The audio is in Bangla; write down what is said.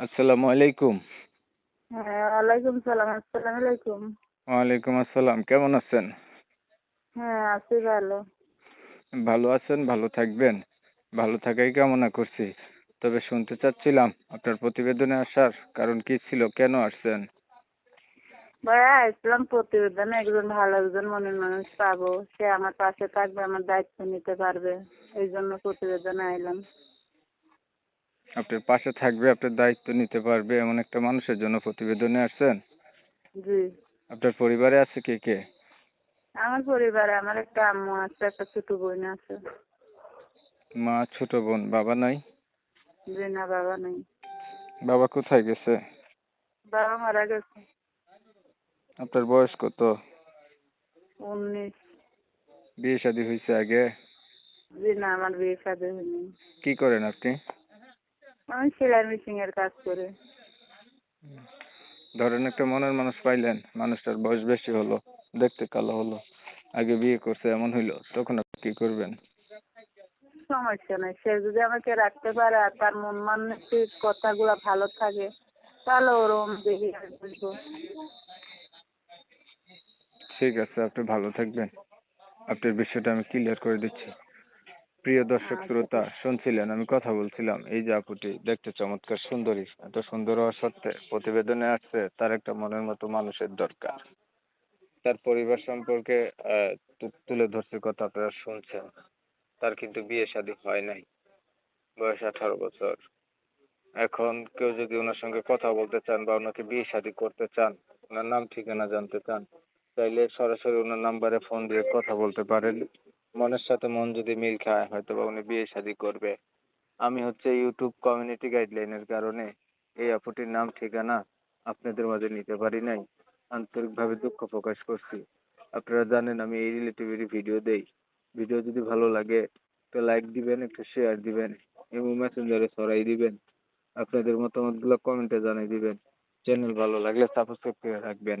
আসসালামু আলাইকুম। হ্যাঁ ওয়ালাইকুম সালাম আসসালামু আলাইকুম। ওয়ালাইকুম আসসালাম কেমন আছেন? হ্যাঁ আছি ভালো। ভালো আছেন ভালো থাকবেন। ভালো থাকাই কামনা করছি। তবে শুনতে চাচ্ছিলাম আপনার প্রতিবেদনে আসার কারণ কি ছিল কেন আসছেন? ভাইয়া ইসলাম প্রতিবেদনে একজন ভালো একজন মনের মানুষ পাবো। সে আমার পাশে থাকবে আমার দায়িত্ব নিতে পারবে। এই জন্য প্রতিবেদনে আইলাম। আপনার পাশে থাকবে আপনার দায়িত্ব নিতে পারবে এমন একটা মানুষের জন্য প্রতিবেদনে আসছেন? জি। আপনার পরিবারে আছে কে কে? আমার পরিবারে আমার একটা আম্মু আছে একটা ছোট বোন আছে। মা ছোট বোন বাবা নাই? জি না বাবা নেই। বাবা কোথায় গেছে? বাবা মারা গেছে। আপনার বয়স কত? উনিশ। বিয়ে শাদী হয়েছে আগে? জি না আমার বিয়ে শাদী হয়নি। কি করেন আপনি? আমি সেলাই মেশিন এর কাজ করি। ধরেন একটা মনের মানুষ পাইলেন মানুষটার বয়স বেশি হলো দেখতে কালো হলো আগে বিয়ে করছে এমন হইল তখন আপনি কি করবেন? সমস্যা নাই সে যদি আমাকে রাখতে পারে আর তার মন মানসিক কথাগুলো ভালো থাকে তাহলে ওরকম দেখি বুঝব ঠিক আছে আপনি ভালো থাকবেন। আপনার বিষয়টা আমি ক্লিয়ার করে দিচ্ছি। প্রিয় দর্শক শ্রোতা শুনছিলেন? আমি কথা বলছিলাম এই যে আপুটি দেখতে চমৎকার সুন্দরী এত সুন্দর হওয়া সত্ত্বে প্রতিবেদনে আসছে তার একটা মনের মতো মানুষের দরকার। তার পরিবার সম্পর্কে আহ, তুলে ধরছে কথা আপনারা শুনছেন। তার কিন্তু বিয়ে শাদী হয় নাই বয়স আঠারো বছর। এখন কেউ যদি ওনার সঙ্গে কথা বলতে চান বা ওনাকে বিয়ে শাদী করতে চান ওনার নাম ঠিকানা জানতে চান চাইলে সরাসরি ওনার নাম্বারে ফোন দিয়ে কথা বলতে পারেন। মনের সাথে মন যদি মিল খায় হয়তো বা উনি বিয়ে শাদী করবে। আমি হচ্ছে ইউটিউব কমিউনিটি গাইডলাইনের কারণে এই আপুটির নাম, ঠিকানা আপনাদের মাঝে নিতে পারি নাই। আন্তরিকভাবে দুঃখ প্রকাশ করছি। আপনারা জানেন আমি এই রিলেটিভেরই ভিডিও দেই। ভিডিও যদি ভালো লাগে তো লাইক দিবেন, একটু শেয়ার দিবেন, এবং মেসেঞ্জারে ছড়াই দিবেন। আপনাদের মতামতগুলো কমেন্টে জানিয়ে দিবেন। চ্যানেল ভালো লাগলে সাবস্ক্রাইব করে রাখবেন।